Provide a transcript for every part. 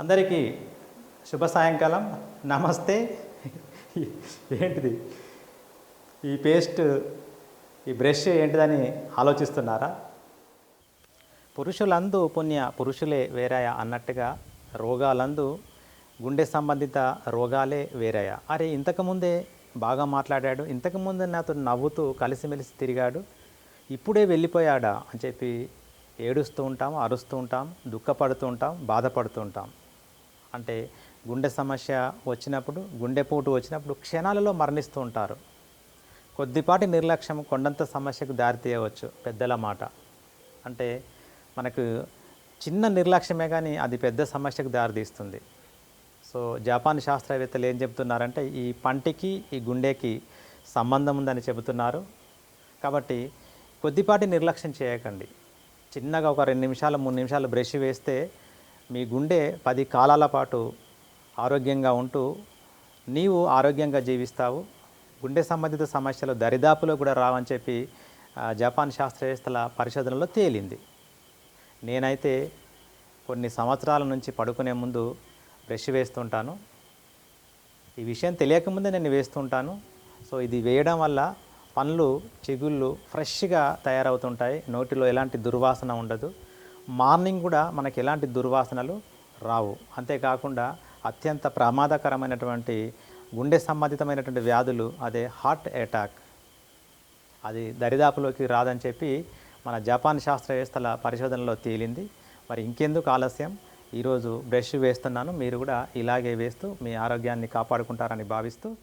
అందరికీ శుభ సాయంకాలం. నమస్తే. ఏంటిది? ఈ పేస్ట్ ఈ బ్రష్ ఏంటిదని ఆలోచిస్తున్నారా? పురుషులందు పుణ్య పురుషులే వేరాయా అన్నట్టుగా రోగాలందు గుండె సంబంధిత రోగాలే వేరాయా. అరే ఇంతకుముందే బాగా మాట్లాడాడు. ఇంతకుముందే నాతో నవ్వుతూ కలిసిమెలిసి తిరిగాడు. ఇప్పుడే వెళ్ళిపోయాడా అని చెప్పి ఏడుస్తూ ఉంటాం అరుస్తూ ఉంటాం దుఃఖపడుతూ ఉంటాం బాధపడుతూ ఉంటాం. అంటే గుండె సమస్య వచ్చినప్పుడు గుండెపోటు వచ్చినప్పుడు క్షణాలలో మరణిస్తూ ఉంటారు. కొద్దిపాటి నిర్లక్ష్యం కొండంత సమస్యకు దారితీయవచ్చు పెద్దల మాట. అంటే మనకు చిన్న నిర్లక్ష్యమే కానీ అది పెద్ద సమస్యకు దారితీస్తుంది సో జపాన్ శాస్త్రవేత్తలు ఏం చెబుతున్నారంటే ఈ పంటికి ఈ గుండెకి సంబంధం ఉందని చెబుతున్నారు. కాబట్టి కొద్దిపాటి నిర్లక్ష్యం చేయకండి. చిన్నగా ఒక రెండు నిమిషాలు మూడు నిమిషాలు బ్రష్ వేస్తే మీ గుండె పది కాలాల పాటు ఆరోగ్యంగా ఉంటూ నీవు ఆరోగ్యంగా జీవిస్తావు. గుండె సంబంధిత సమస్యలు దరిదాపులో కూడా రావని చెప్పి జపాన్ శాస్త్రవేత్తల పరిశోధనలో తేలింది. నేనైతే కొన్ని సంవత్సరాల నుంచి పడుకునే ముందు బ్రష్ వేస్తుంటాను. ఈ విషయం తెలియకముందే నేను వేస్తుంటాను. సో ఇది వేయడం వల్ల పండ్లు చిగుళ్ళు ఫ్రెష్గా తయారవుతుంటాయి. నోటిలో ఎలాంటి దుర్వాసన ఉండదు. మార్నింగ్ కూడా మనకి ఎలాంటి దుర్వాసనలు రావు. అంతేకాకుండా అత్యంత ప్రమాదకరమైనటువంటి గుండె సంబంధితమైనటువంటి వ్యాధులు అదే హార్ట్ అటాక్. అది దరిదాపులోకి రాదని చెప్పి మన జపాన్ శాస్త్రవేత్తల పరిశోధనలో తేలింది. మరి ఇంకెందుకు ఆలస్యం? ఈరోజు బ్రష్ వేస్తున్నాను. మీరు కూడా ఇలాగే వేస్తూ మీ ఆరోగ్యాన్ని కాపాడుకుంటారని భావిస్తూ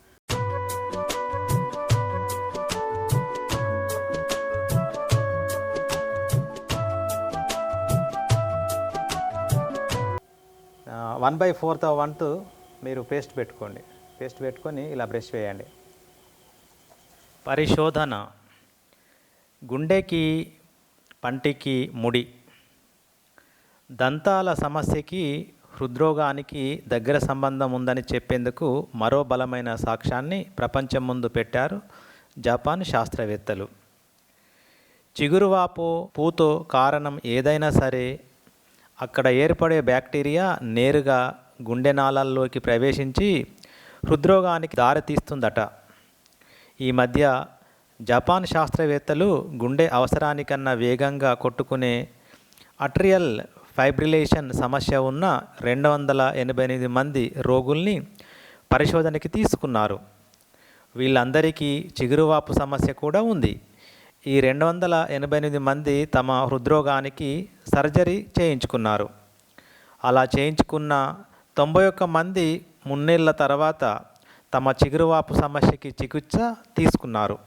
వన్ బై ఫోర్త్ వంతు మీరు పేస్ట్ పెట్టుకోండి. పేస్ట్ పెట్టుకొని ఇలా బ్రష్ వేయండి. పరిశోధన. గుండెకి పంటికి ముడి. దంతాల సమస్యకి హృద్రోగానికి దగ్గర సంబంధం ఉందని చెప్పేందుకు మరో బలమైన సాక్ష్యాన్ని ప్రపంచం ముందు పెట్టారు జపాన్ శాస్త్రవేత్తలు. చిగురువాపు పూతో కారణం ఏదైనా సరే అక్కడ ఏర్పడే బ్యాక్టీరియా నేరుగా గుండె నాళాల్లోకి ప్రవేశించి హృద్రోగానికి దారితీస్తుందట. ఈ మధ్య జపాన్ శాస్త్రవేత్తలు గుండె అవసరానికన్నా వేగంగా కొట్టుకునే అట్రియల్ ఫైబ్రిలేషన్ సమస్య ఉన్న రెండు వందల ఎనభై ఎనిమిది మంది రోగుల్ని పరిశోధనకి తీసుకున్నారు. వీళ్ళందరికీ చిగురువాపు సమస్య కూడా ఉంది. ఈ రెండు వందల ఎనభై ఎనిమిది మంది తమ హృద్రోగానికి సర్జరీ చేయించుకున్నారు. అలా చేయించుకున్న తొంభై ఒక్క మంది మున్నేళ్ళ తర్వాత తమ చిగురువాపు సమస్యకి చికిత్స తీసుకున్నారు.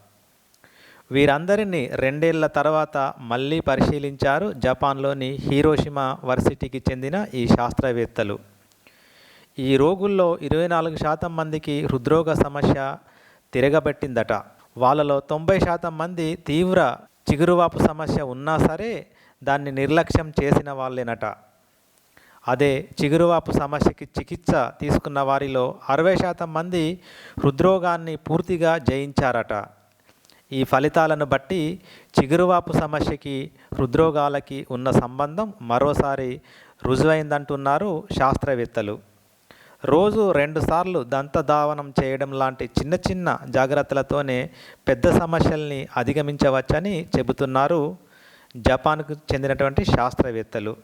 వీరందరినీ రెండేళ్ళ తర్వాత మళ్ళీ పరిశీలించారు జపాన్లోని హీరోషిమా వర్సిటీకి చెందిన ఈ శాస్త్రవేత్తలు. ఈ రోగుల్లో ఇరవై నాలుగు శాతం మందికి హృద్రోగ సమస్య తిరగబెట్టిందట. వాళ్ళలో తొంభై శాతం మంది తీవ్ర చిగురువాపు సమస్య ఉన్నా సరే దాన్ని నిర్లక్ష్యం చేసిన వాళ్ళేనట. అదే చిగురువాపు సమస్యకి చికిత్స తీసుకున్న వారిలో అరవై శాతం మంది హృద్రోగాన్ని పూర్తిగా జయించారట. ఈ ఫలితాలను బట్టి చిగురువాపు సమస్యకి హృద్రోగాలకి ఉన్న సంబంధం మరోసారి రుజువైందంటున్నారు శాస్త్రవేత్తలు. రోజు రెండుసార్లు దంతధావనం చేయడం లాంటి చిన్న చిన్న జాగ్రత్తలతోనే పెద్ద సమస్యల్ని అధిగమించవచ్చని చెబుతున్నారు జపాన్కు చెందినటువంటి శాస్త్రవేత్తలు.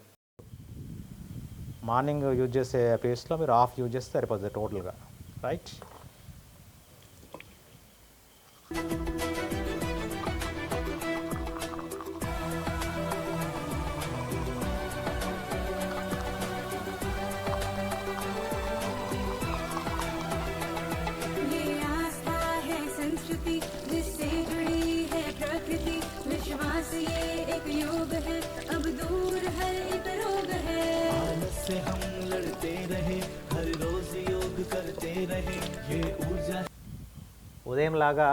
మార్నింగ్ యూజ్ చేసే పేస్ట్లో మీరు ఆఫ్ యూజ్ చేస్తే సరిపోతుంది టోటల్గా. రైట్? ఉదయం లాగా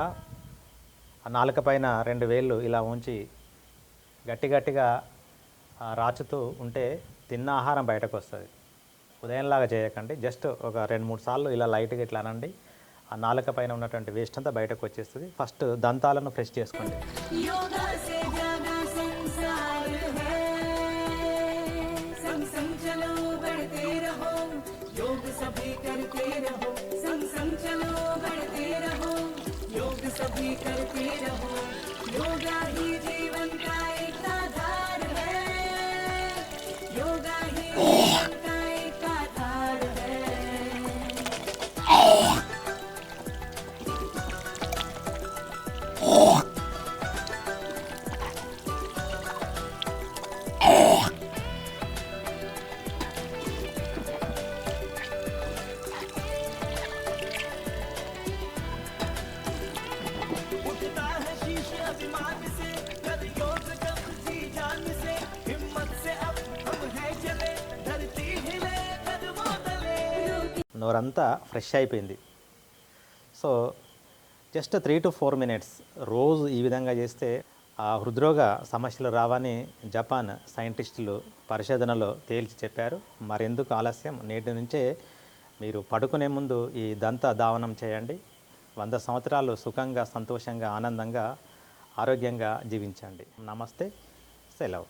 నాలుక పైన రెండు వేళ్ళు ఇలా ఉంచి గట్టి గట్టిగా రాచుతూ ఉంటే తిన్న ఆహారం బయటకు వస్తుంది ఉదయంలాగా చేయకండి. జస్ట్ ఒక రెండు మూడు సార్లు ఇలా లైట్గా ఇట్లా అనండి. ఆ నాలుక పైన ఉన్నటువంటి వేస్ట్ అంతా బయటకు వచ్చేస్తుంది ఫస్ట్ దంతాలను ఫ్రెష్ చేసుకోండి. నోరంతా ఫ్రెష్ అయిపోయింది. So just three to four minutes రోజు ఈ విధంగా చేస్తే ఆ హృద్రోగ సమస్యలు రావని జపాన్ సైంటిస్టులు పరిశోధనలో తేల్చి చెప్పారు. మరెందుకు ఆలస్యం? నేటి నుంచే మీరు పడుకునే ముందు ఈ దంత దావనం చేయండి. వంద సంవత్సరాలు సుఖంగా సంతోషంగా ఆనందంగా ఆరోగ్యంగా జీవించండి. నమస్తే. సెలవు.